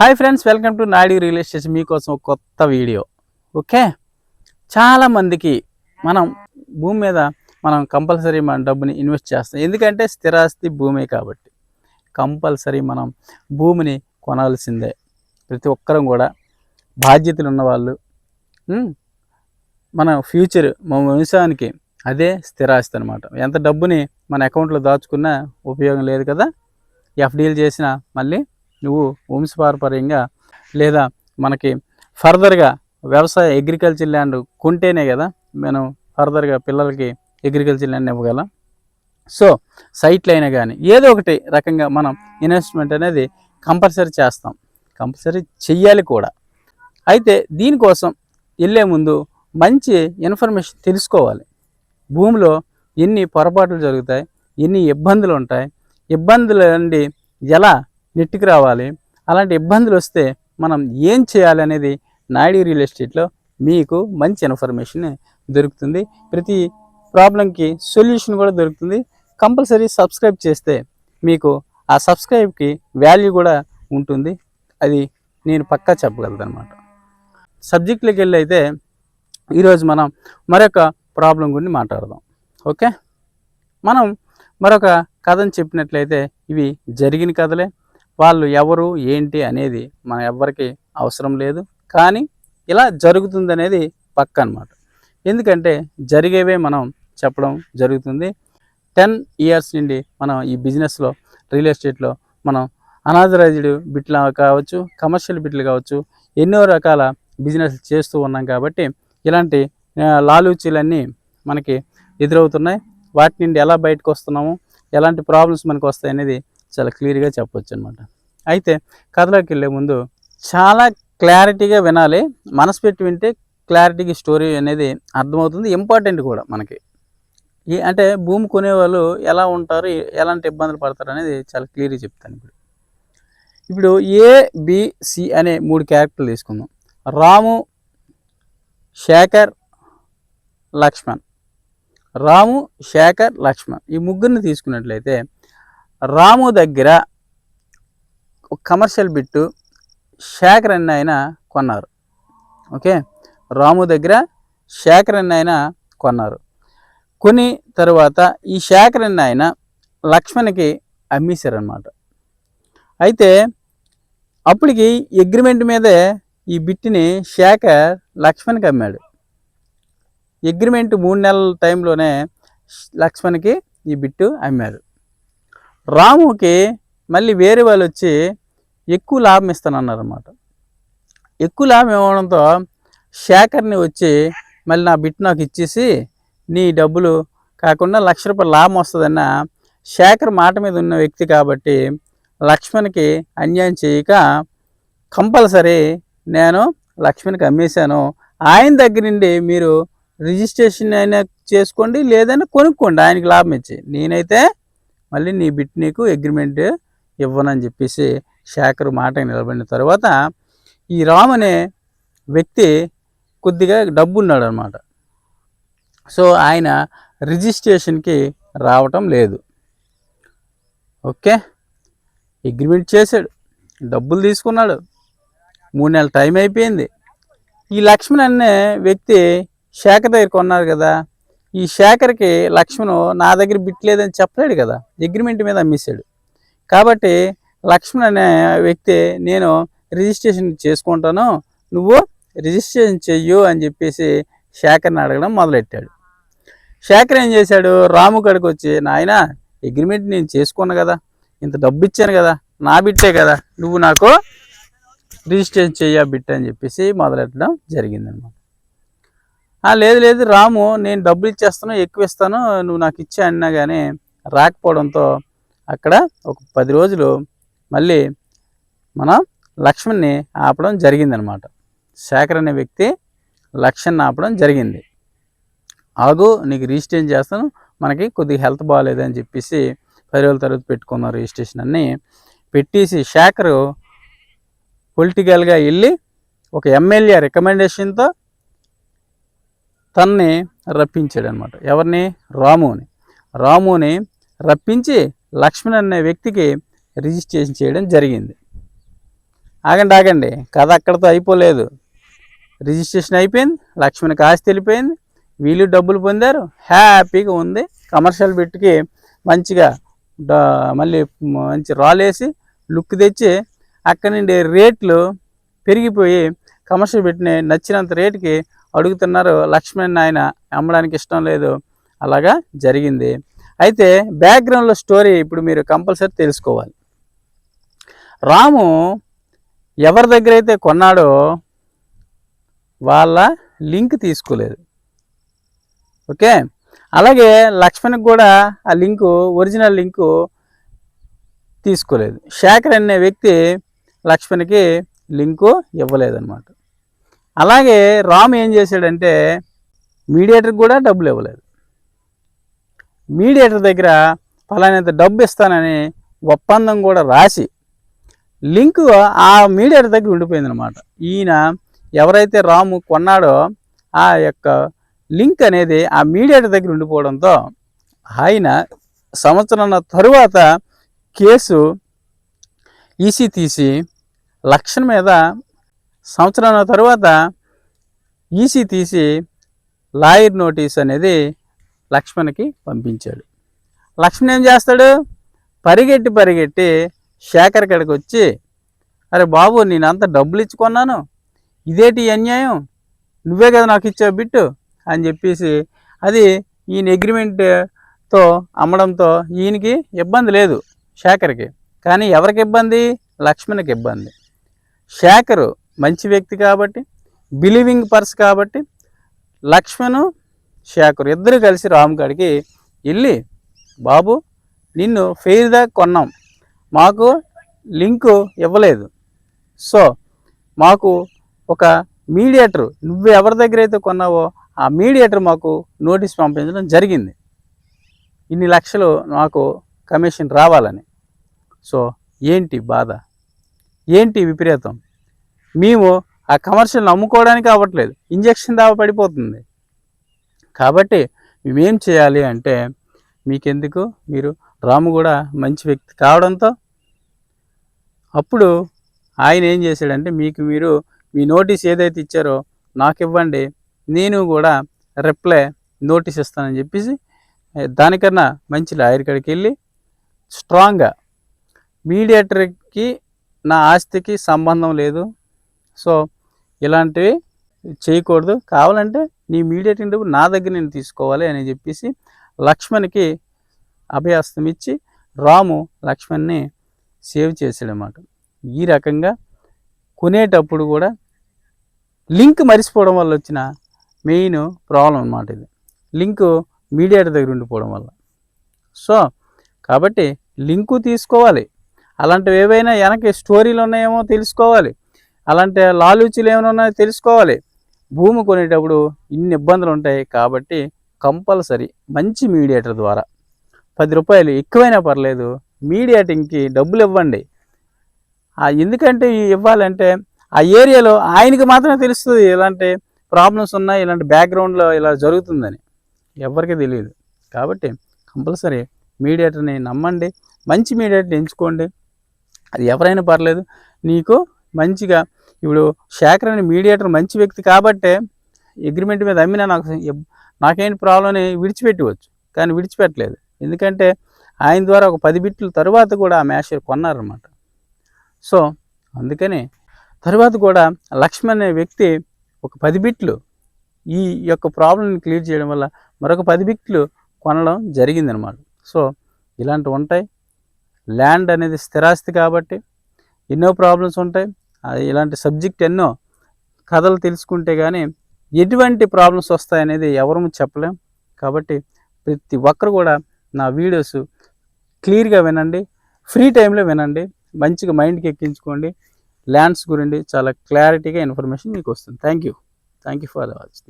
Hi friends welcome to Nadi real estate మీకోసం కొత్త video. Okay చాలామందికి మనం భూమి మీద మనం కంపల్సరీ మన డబ్బుని ఇన్వెస్ట్ చేస్తాం. ఎందుకంటే స్థిరాస్తి భూమే కాబట్టి. కంపల్సరీ మనం భూమిని కొనాల్సిందే. ప్రతి ఒక్కరం కూడా బాధ్యతలు ఉన్నవాళ్ళు మన ఫ్యూచర్ మన వంశానికి అదే స్థిరాస్తి అనమాట ఎంత డబ్బుని మన అకౌంట్లో దాచుకున్నా ఉపయోగం లేదు కదా? ఎఫ్డీలు చేసినా మళ్ళీ నువ్వు వంశపారపర్యంగా లేదా మనకి ఫర్దర్గా వ్యవసాయ అగ్రికల్చర్ ల్యాండ్ కొంటేనే కదా మనం ఫర్దర్గా పిల్లలకి అగ్రికల్చర్ ల్యాండ్ ఇవ్వగలం. సో సైట్లు అయినా కానీ ఏదో ఒకటి రకంగా మనం ఇన్వెస్ట్మెంట్ అనేది కంపల్సరీ చేస్తాం. కంపల్సరీ చెయ్యాలి కూడా. అయితే దీనికోసం వెళ్ళే ముందు మంచి ఇన్ఫర్మేషన్ తెలుసుకోవాలి. భూమిలో ఎన్ని పొరపాట్లు జరుగుతాయి ఎన్ని ఇబ్బందులు ఉంటాయి ఇబ్బందుల నుండి ఎలా నెట్టుకు రావాలి. అలాంటి ఇబ్బందులు వస్తే మనం ఏం చేయాలి అనేది నాయుడు రియల్ ఎస్టేట్లో మీకు మంచి ఇన్ఫర్మేషన్ దొరుకుతుంది. ప్రతి ప్రాబ్లంకి సొల్యూషన్ కూడా దొరుకుతుంది. కంపల్సరీ సబ్స్క్రైబ్ చేస్తే మీకు ఆ సబ్స్క్రైబ్కి వాల్యూ కూడా ఉంటుంది. అది నేను పక్కా చెప్పగలను అనమాట సబ్జెక్ట్లోకి వెళ్ళి అయితే ఈరోజు మనం మరొక ప్రాబ్లం గురించి మాట్లాడదాం. ఓకే? మనం మరొక కథను చెప్పినట్లయితే ఇవి జరిగిన కథలే. వాళ్ళు ఎవరు ఏంటి అనేది మన ఎవ్వరికి అవసరం లేదు. కానీ ఇలా జరుగుతుంది అనేది పక్క అనమాట ఎందుకంటే జరిగేవే మనం చెప్పడం జరుగుతుంది. టెన్ ఇయర్స్ నుండి మనం ఈ బిజినెస్లో రియల్ ఎస్టేట్లో మనం అనాథరైజ్డ్ బిట్లు కావచ్చు కమర్షియల్ బిట్లు కావచ్చు ఎన్నో రకాల బిజినెస్ చేస్తూ ఉన్నాం కాబట్టి ఇలాంటి లాలూచీలన్నీ మనకి ఎదురవుతున్నాయి. వాటి నుండి ఎలా బయటకు వస్తున్నాము ఎలాంటి ప్రాబ్లమ్స్ మనకు వస్తాయి అనేది చాలా క్లియర్గా చెప్పొచ్చు అనమాట అయితే కథలోకి వెళ్ళే ముందు చాలా క్లారిటీగా వినాలి. మనసు పెట్టి వింటే క్లారిటీగా స్టోరీ అనేది అర్థమవుతుంది. ఇంపార్టెంట్ కూడా మనకి. ఈ అంటే భూమి కొనేవాళ్ళు ఎలా ఉంటారు ఎలాంటి ఇబ్బందులు పడతారు అనేది చాలా క్లియర్గా చెప్తాను ఇప్పుడు. ఇప్పుడు ఏబిసి అనే మూడు క్యారెక్టర్లు తీసుకుందాం. రాము శేఖర్ లక్ష్మణ్. రాము శేఖర్ లక్ష్మణ్. ఈ ముగ్గురిని తీసుకున్నట్లయితే రాము దగ్గర ఒక కమర్షియల్ బిట్టు శేఖర్ అన్న ఆయన కొన్నారు. ఓకే? రాము దగ్గర శేఖర్ అన్న ఆయన కొన్నారు. కొని తరువాత ఈ శేఖర్ అన్న ఆయన లక్ష్మణ్కి అమ్మేశారనమాట అయితే అప్పటికి అగ్రిమెంట్ మీదే ఈ బిట్టిని శేఖర్ లక్ష్మణ్కి అమ్మాడు. అగ్రిమెంట్ మూడు నెలల టైంలోనే లక్ష్మణ్కి ఈ బిట్టు అమ్మారు రాముకి మళ్ళీ వేరే వాళ్ళు వచ్చి ఎక్కువ లాభం ఇస్తానన్నారు అనమాట ఎక్కువ లాభం ఇవ్వడంతో శేఖర్ని వచ్చి మళ్ళీ నా బిట్ నాకు ఇచ్చేసి నీ డబ్బులు కాకుండా లక్ష రూపాయలు లాభం వస్తుందన్న శేఖర్ మాట మీద ఉన్న వ్యక్తి కాబట్టి లక్ష్మణ్కి అన్యాయం చేయక కంపల్సరీ నేను లక్ష్మణ్కి అమ్మేశాను. ఆయన దగ్గర నుండి మీరు రిజిస్ట్రేషన్ అయినా చేసుకోండి లేదన్నా కొనుక్కోండి ఆయనకి లాభం ఇచ్చి నేనైతే మళ్ళీ నీ బిట్ నీకు అగ్రిమెంట్ ఇవ్వనని చెప్పేసి శాఖరు మాట నిలబడిన తర్వాత ఈ రామ్ అనే వ్యక్తి కొద్దిగా డబ్బున్నాడు అనమాట సో ఆయన రిజిస్ట్రేషన్కి రావటం లేదు. ఓకే? అగ్రిమెంట్ చేశాడు. డబ్బులు తీసుకున్నాడు. మూడు నెలల టైం అయిపోయింది. ఈ లక్ష్మణ్ అనే వ్యక్తి శాఖ దగ్గర కొన్నారు కదా. ఈ శేఖర్కి లక్ష్మణ్ నా దగ్గర బిట్ లేదని చెప్పలేడు కదా అగ్రిమెంట్ మీద అమ్మేశాడు. కాబట్టి లక్ష్మణ్ అనే వ్యక్తి నేను రిజిస్ట్రేషన్ చేసుకుంటాను నువ్వు రిజిస్ట్రేషన్ చెయ్యు అని చెప్పేసి శేఖర్ని అడగడం మొదలెట్టాడు. శేఖర్ ఏం చేశాడు రాము కడికి వచ్చి నాయన అగ్రిమెంట్ నేను చేసుకున్నా కదా ఇంత డబ్బు ఇచ్చాను కదా నా బిట్టే కదా నువ్వు నాకు రిజిస్ట్రేషన్ చెయ్య బిట్ అని చెప్పేసి మొదలెట్టడం జరిగిందనమాట. లేదు లేదు రాము నేను డబ్బులు ఇచ్చేస్తాను ఎక్కువ ఇస్తాను నువ్వు నాకు ఇచ్చే అన్నా కానీ రాకపోవడంతో అక్కడ ఒక పది రోజులు మళ్ళీ మనం లక్ష్మణ్ని ఆపడం జరిగిందనమాట. శేఖర్ అనే వ్యక్తి లక్ష్మణ్ ఆపడం జరిగింది. ఆగు నీకు రిజిస్ట్రేషన్ చేస్తాను మనకి కొద్దిగా హెల్త్ బాగాలేదని చెప్పేసి పది రోజుల తర్వాత పెట్టుకున్నాం రిజిస్ట్రేషన్ అన్ని పెట్టేసి శేఖరు పొలిటికల్గా వెళ్ళి ఒక ఎమ్మెల్యే రికమెండేషన్తో తన్ని రప్పించాడు అనమాట ఎవరిని? రాముని. రాముని రప్పించి లక్ష్మణ్ అనే వ్యక్తికి రిజిస్ట్రేషన్ చేయడం జరిగింది. ఆగండి ఆగండి. కథ అక్కడితో అయిపోలేదు. రిజిస్ట్రేషన్ అయిపోయింది లక్ష్మణ్కి ఆస్తి వెళ్ళిపోయింది వీళ్ళు డబ్బులు పొందారు హ్యాపీగా ఉంది. కమర్షియల్ బిట్కి మంచిగా మళ్ళీ మంచి రాలేసి లుక్ తెచ్చి అక్కడి నుండి రేట్లు పెరిగిపోయి కమర్షియల్ బిట్ని నచ్చినంత రేటుకి అడుగుతున్నారు లక్ష్మణ్ ఆయన అమ్మడానికి ఇష్టం లేదు. అలాగా జరిగింది. అయితే బ్యాక్గ్రౌండ్లో స్టోరీ ఇప్పుడు మీరు కంపల్సరీ తెలుసుకోవాలి. రాము ఎవరి దగ్గర అయితే కొన్నాడో వాళ్ళ లింక్ తీసుకోలేదు. ఓకే? అలాగే లక్ష్మణ్కి కూడా ఆ లింకు ఒరిజినల్ లింకు తీసుకోలేదు. శేఖర్ అనే వ్యక్తి లక్ష్మణ్కి లింకు ఇవ్వలేదన్నమాట. అలాగే రామ్ ఏం చేశాడంటే మీడియేటర్కి కూడా డబ్బులు ఇవ్వలేదు. మీడియేటర్ దగ్గర ఫలానంత డబ్బు ఇస్తానని ఒప్పందం కూడా రాసి లింక్ ఆ మీడియేటర్ దగ్గర ఉండిపోయింది అనమాట ఈయన ఎవరైతే రాము కొన్నాడో ఆ యొక్క లింక్ అనేది ఆ మీడియేటర్ దగ్గర ఉండిపోవడంతో ఆయన సంవత్సరం తరువాత కేసు ఈసీ తీసి లక్ష్యం మీద సంవత్సరం తర్వాత ఈసీ తీసి లాయర్ నోటీస్ అనేది లక్ష్మణ్కి పంపించాడు. లక్ష్మణ్ ఏం చేస్తాడు? పరిగెట్టి పరిగెట్టి శేఖర్ కాడికి వచ్చి అరే బాబు నేను అంత డబ్బులు ఇచ్చుకున్నాను ఇదేటి అన్యాయం? నువ్వే కదా నాకు ఇచ్చావు బిట్టు అని చెప్పేసి అది ఈయన అగ్రిమెంట్తో అమ్మడంతో ఈయనకి ఇబ్బంది లేదు శేఖర్కి. కానీ ఎవరికి ఇబ్బంది? లక్ష్మణ్కి ఇబ్బంది. శేఖరు మంచి వ్యక్తి కాబట్టి బిలీవింగ్ పర్స్ కాబట్టి లక్ష్మణు శేఖర్ ఇద్దరు కలిసి రాము కాడికి వెళ్ళి బాబు నిన్ను ఫెయిర్గా కొన్నాం. మాకు లింకు ఇవ్వలేదు. సో మాకు ఒక మీడియేటర్ నువ్వు ఎవరి దగ్గర అయితే కొన్నావో ఆ మీడియేటర్ మాకు నోటీస్ పంపించడం జరిగింది. ఇన్ని లక్షలు మాకు కమిషన్ రావాలని. సో ఏంటి బాధ? ఏంటి విపరీతం? మేము ఆ కమర్షియల్ అమ్ముకోవడానికి అవ్వట్లేదు ఇంజక్షన్ దావ పడిపోతుంది. కాబట్టి మేమేం చేయాలి అంటే మీకెందుకు? మీరు రాము కూడా మంచి వ్యక్తి కావడంతో అప్పుడు ఆయన ఏం చేశాడంటే మీకు మీరు మీ నోటీస్ ఏదైతే ఇచ్చారో నాకు ఇవ్వండి. నేను కూడా రిప్లై నోటీస్ ఇస్తానని చెప్పేసి దానికన్నా మంచి లాయర్ కాడికి వెళ్ళి స్ట్రాంగ్గా మీడియేటర్కి నా ఆస్తికి సంబంధం లేదు. సో ఇలాంటివి చేయకూడదు. కావాలంటే నీ మీడియట్ డబ్బు నా దగ్గర నేను తీసుకోవాలి అని చెప్పేసి లక్ష్మణ్కి అభయాస్తం ఇచ్చి రాము లక్ష్మణ్ని సేవ్ చేశాడనమాట ఈ రకంగా కొనేటప్పుడు కూడా లింక్ మరిచిపోవడం వల్ల వచ్చిన మెయిన్ ప్రాబ్లం అన్నమాట ఇది. లింక్ మీడియేటర్ దగ్గర ఉండిపోవడం వల్ల. సో కాబట్టి లింకు తీసుకోవాలి. అలాంటివి ఏవైనా వెనక స్టోరీలు ఉన్నాయేమో తెలుసుకోవాలి. అలాంటి లాలూచీలు ఏమైనా ఉన్నాయో తెలుసుకోవాలి. భూమి కొనేటప్పుడు ఇన్ని ఇబ్బందులు ఉంటాయి కాబట్టి కంపల్సరీ మంచి మీడియేటర్ ద్వారా. పది రూపాయలు ఎక్కువైనా పర్లేదు మీడియేటింగ్కి డబ్బులు ఇవ్వండి. ఎందుకంటే ఇవ్వాలంటే ఆ ఏరియాలో ఆయనకి మాత్రమే తెలుస్తుంది ఇలాంటి ప్రాబ్లమ్స్ ఉన్నాయి ఇలాంటి బ్యాక్గ్రౌండ్లో ఇలా జరుగుతుందని. ఎవరికి తెలియదు. కాబట్టి కంపల్సరీ మీడియేటర్ని నమ్మండి మంచి మీడియేటర్ ఎంచుకోండి. అది ఎవరైనా పర్లేదు నీకు మంచిగా ఇప్పుడు శేఖర్ అనే మీడియేటర్ మంచి వ్యక్తి కాబట్టే అగ్రిమెంట్ మీద అమ్మినా నాకు నాకేంటి ప్రాబ్లం అని విడిచిపెట్టవచ్చు. కానీ విడిచిపెట్టలేదు. ఎందుకంటే ఆయన ద్వారా ఒక పది బిట్ల తర్వాత కూడా ఆ మ్యాషర్ కొన్నారనమాట సో అందుకని తర్వాత కూడా లక్ష్మణ్ అనే వ్యక్తి ఒక పది బిట్లు ఈ యొక్క ప్రాబ్లమ్ని క్లియర్ చేయడం వల్ల మరొక పది బిట్లు కొనడం జరిగిందనమాట సో ఇలాంటివి ఉంటాయి. ల్యాండ్ అనేది స్థిరాస్తి కాబట్టి ఎన్నో ప్రాబ్లమ్స్ ఉంటాయి. అది ఇలాంటి సబ్జెక్ట్ ఎన్నో కథలు తెలుసుకుంటే కానీ ఎటువంటి ప్రాబ్లమ్స్ వస్తాయనేది ఎవరూ చెప్పలేం. కాబట్టి ప్రతి ఒక్కరు కూడా నా వీడియోస్ క్లియర్గా వినండి. ఫ్రీ టైంలో వినండి. మంచిగా మైండ్కి ఎక్కించుకోండి. ల్యాండ్స్ గురించి చాలా క్లారిటీగా ఇన్ఫర్మేషన్ మీకు వస్తుంది. Thank you thank you for watch